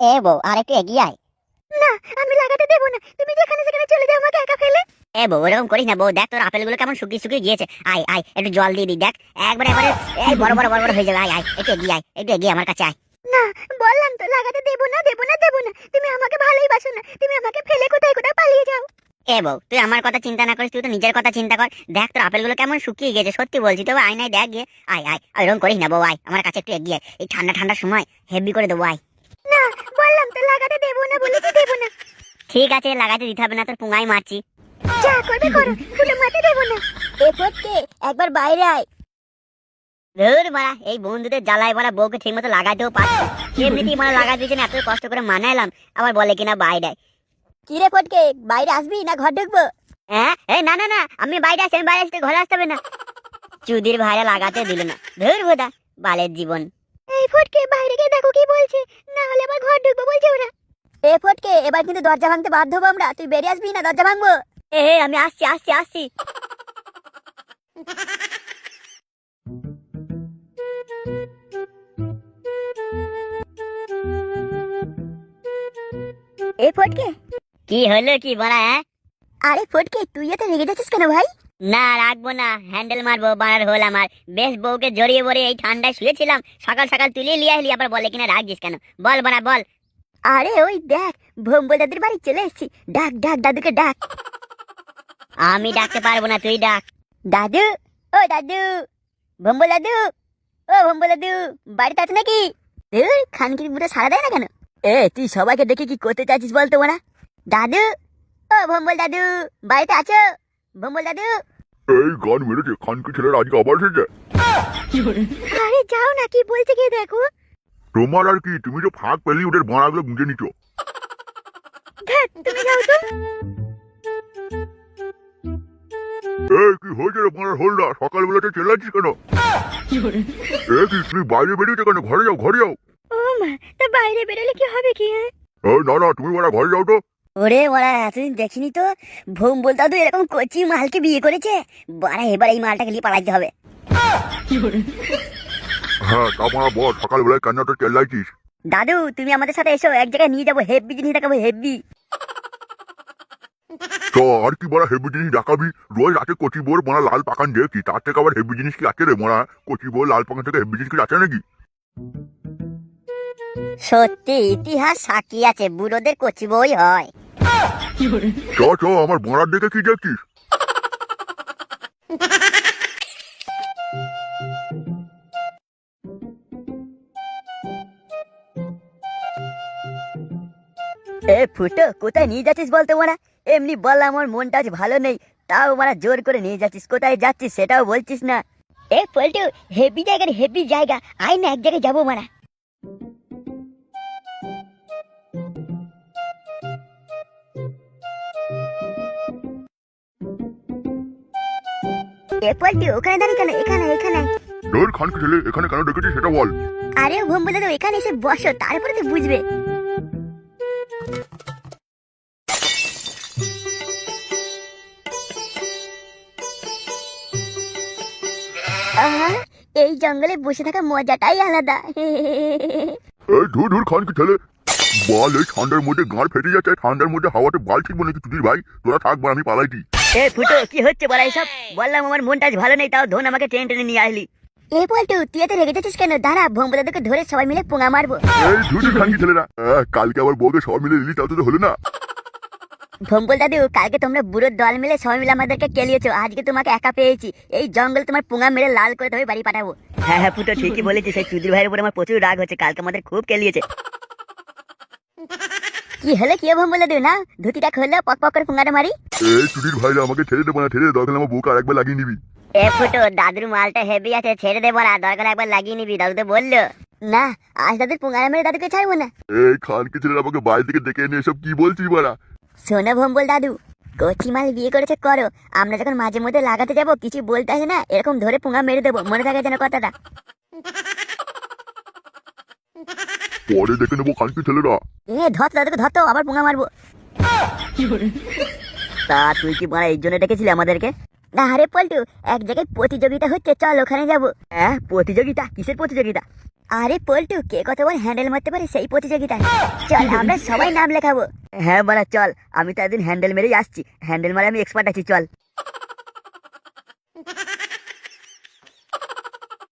এ বউ আর একটু এগিয়ে আয়। না আমি লাগাতে দেবো না। তুমি যেখানে সেখানে চলে যাও আমাকে একা ফেলে। এ বউ ওরকম করিস না বউ। দেখ তোর আপেলগুলো কেমন শুকিয়ে শুকিয়ে গিয়েছে। আয় আয় একটু জল দিয়ে দিই দেখ। একবারে একবারে এই বড় বড় বড় বড় হয়ে যাবে। আয় আয় একটু এগিয়ে আয় একটু এগিয়ে আমার কাছে আয়। না বললাম তো লাগাতে দেবো না দেবো না দেবো না। তুমি আমাকে ভালোই বাসো না। তুমি আমাকে ফেলে কোথায় কোথায় পালিয়ে যাও। এ বউ তুই আমার কথা চিন্তা না করিস তুই তো নিজের কথা চিন্তা কর। দেখ তোর আপেলগুলো কেমন শুকিয়ে গেছে সত্যি বলছি তবে আয় নাই দেখ গিয়ে। আয় আয় এরকম করিস না বউ আয়। আমার কাছে একটু এগিয়ে আয়। এই ঠান্ডা ঠান্ডার সময় হেভি করে দেবো আয়। তো লাগাতে দেবো না বলেছি দেবো না। ঠিক আছে লাগাতে দিতে হবে না তোর পুঙাই মারছি। যা করবে করো ফুলে মারতে দেবো না। এ ফটকে একবার বাইরে আয়। ধুর মারা এই বন্ধুদের জ্বালায় মারা বউকে ঠিক মতো লাগাতেও পারছি এমনিতেই মানে লাগাই দিয়েছে না এত কষ্ট করে মানাইলাম আবার বলে কিনা বাইরে কি রে ফটকে বাইরে আসবি না ঘর ঢুকবো? হ্যাঁ? এই না না না আমি বাইরে আছি আমি বাইরে আসতে ঘরে আসতে হবে না। চুদির ভাইরা লাগাতে দিল না। ধুর বোধা বালের জীবন। এই ফটকে বাইরে গিয়ে দেখো কি বলছে না হলে আবার ঘর ঢুকবো বলছে ওরা এ ফটকে এবার কিন্তু দরজা ভাঙতে বাধ্য হব আমরা। তুই বেরিয়ে আসবি না দরজা ভাঙবো? এ আমি আসছি আসছি আসছি। এ ফটকে। কি হলো কি বলা হ্যাঁ? আরে ফটকে তুই এত রেগে যাচ্ছিস কেন ভাই? না রাখব না হ্যান্ডেল মারবো বানার হল আমার। বেশ বউকে জড়িয়ে পড়ে এই ঠান্ডায় শুয়েছিলাম। সকাল সকাল তুলে লিয়ে এলি আবার বলে কিনা রাখছিস কেন? বল বানা বল। আরে ওই দেখ ভম্বল দাদুর বাড়ি চলে এসেছি। ডাক ডাক দাদুকে ডাক। আমি ডাকতে পারব না তুই ডাক। দাদু ও দাদু ভম্বল দাদু ও ভম্বল দাদু বাড়িতে আছে নাকি? খানকির বুড়ো সারা দেয় না কেন? এ তুই সবাইকে দেখে কি করতে চাইছিস বলতো না দাদু ও ভম্বল দাদু বাড়িতে আছো? ভম্বল দাদু। এই গান মেরেছে খানকে ছেলেরা আজকে আবার এসেছে। আরে যাও না কি বলছে গিয়ে দেখো? তোমার আর কি? তুমি তো ফাঁক পেলি ওদের বাড়াগুলো গুঁজে নিচ্ছ ধ্যাৎ, তুমি যাও তো। এই কি হয়েছে রে বাড়ার সকালবেলাতে চেল্লাচ্ছিস কেন? এ কি তুমি বাইরে বেরিয়েছো কেন? ঘরে যাও ঘরে যাও। ও মা তা বাইরে বেরোলে কি হবে কি হ্যাঁ? এই না না তুমি বাড়া ঘরে যাও তো। ওরে ওরা এতদিন দেখিনি তো। ভোম বলতে তো এরকম কচি মালকে বিয়ে করেছে। বাড়া এবার এই মালটাকে নিয়ে পালাইতে হবে। হ্যাঁ তা মারা বল সকালবেলায় কেন তো চেল্লাইছিস। দাদু তুমি আমাদের সাথে এসো এক জায়গায় নিয়ে যাব হেভি জিনিস দেখাবো হেভি তো আর কি বড় হেভি জিনিস দেখাবি? রোজ রাতে কচি বোর মারা লাল পাকান দেখি তার থেকে আবার হেভি জিনিস কি আছে রে মারা? কচি বোর লাল পাকান থেকে হেভি জিনিস কি আছে নাকি? সত্যি ইতিহাস সাক্ষী আছে বুড়োদের কচি বই হয়। চ চ আমার বড়ার দেখে কি দেখছিস? এ ফুটো কোথায় নিয়ে যাচ্ছিস বলতো এমনি বললাম আমার মনটা আজ ভালো নেই। তাও জোর করে নিয়ে যাচ্ছিস কোথায় যাচ্ছিস সেটাও বলছিস না। এ পল্টু হেভি জায়গার হেভি জায়গা। আয় না এক জায়গায় যাব মারা। এ পল্টু ওখানে দাঁড়িয়ে কেন? এখানে এখানে। ছেলে এখানে কেন ডেকেছিস সেটা বল। আরে ভম্বু দাদু এখানে এসে বসো তারপরে তো বুঝবে। আহা, এই জঙ্গলে বসে থাকা মজাটাই আলাদা। এই ধুর ধুর খানকে ছেলে বল এই ঠান্ডার মধ্যে গাঁড় ফেটে যাচ্ছে ঠান্ডার মধ্যে হাওয়াতে বাল নাকি চুটির ভাই। তোরা থাকবা আমি পালাইছি এ ফুটো কি হচ্ছে বলা এইসব বললাম আমার মনটা আজ ভালো নেই তাও ধন আমাকে টেনে টেনে নিয়ে আসলি। এ তুই এত রেগে যাচ্ছিস কেন? দাঁড়া ভম্বু দাদুকে ধরে সবাই মিলে পোঙা মারবো। এই ধুর ধুর খানকে ছেলেরা আহ, কালকে আবার বউকে সব মিলে দিলি তাও তো হলো না। ভম্বল দাদু কালকে তোমরা বুড়ো দল মিলে সবাই মিলে আমাদেরকে কেলিয়েছো। আজকে তোমাকে একা পেয়েছি। এই জঙ্গল তোমার পুঙা মেরে লাল করে তবে বাড়ি পাঠাবো। হ্যাঁ হ্যাঁ ফুটো ঠিকই বলেছিস। সেই চুদির ভাইয়ের উপরে আমার প্রচুর রাগ হচ্ছে। কালকে আমাদের খুব কেলিয়েছে। কি হলে কি ভম্বল দাদু না? ধুতিটা খুললে পক পক করে পুঙাটা মারি? এই চুটির ভাইরা আমাকে ছেড়ে দেবো না ছেড়ে দে, দরকার আমার বউকে আরেকবার লাগিয়ে নিবি। এ ফুটো দাদুর মালটা হেভি আছে ছেড়ে দেবো না দরকার একবার লাগিয়ে নিবি দাদু তো বলল। না আজ দাদুর পুঙারা মেরে দাদুকে ছাড়বো না। এই খানকে ছেলেরা আমাকে বাড়ি থেকে ডেকে এনে এসব কি বলছিস বলা? শোনো ভম্বল দাদু কচি মাল বিয়ে করেছে করো। আমরা যখন মাঝে মধ্যে লাগাতে যাব কিছু বলতে আসে না এরকম ধরে পুঙা মেরে দেবো। মনে থাকে যেন কথাটা। পরে দেখে নেব খানকে ছেলেরা। এ ধর দাদুকে ধর তো আবার পুঙা মারবো। তা তুই কি মারা এই জন্য ডেকেছিলি আমাদেরকে? না আরে পল্টু এক জায়গায় প্রতিযোগিতা হচ্ছে চল ওখানে যাব। হ্যাঁ প্রতিযোগিতা? কিসের প্রতিযোগিতা? আরে পল্টু, কে কত বল হ্যান্ডেল মারতে পারে সেই প্রতিযোগিতা চল, আমরা সবাই নাম লেখাবো। হ্যাঁ বলা, চল, আমি তো একদিন হ্যান্ডেল মেরেই আসছি। হ্যান্ডেল মারে আমি এক্সপার্ট আছি, চল।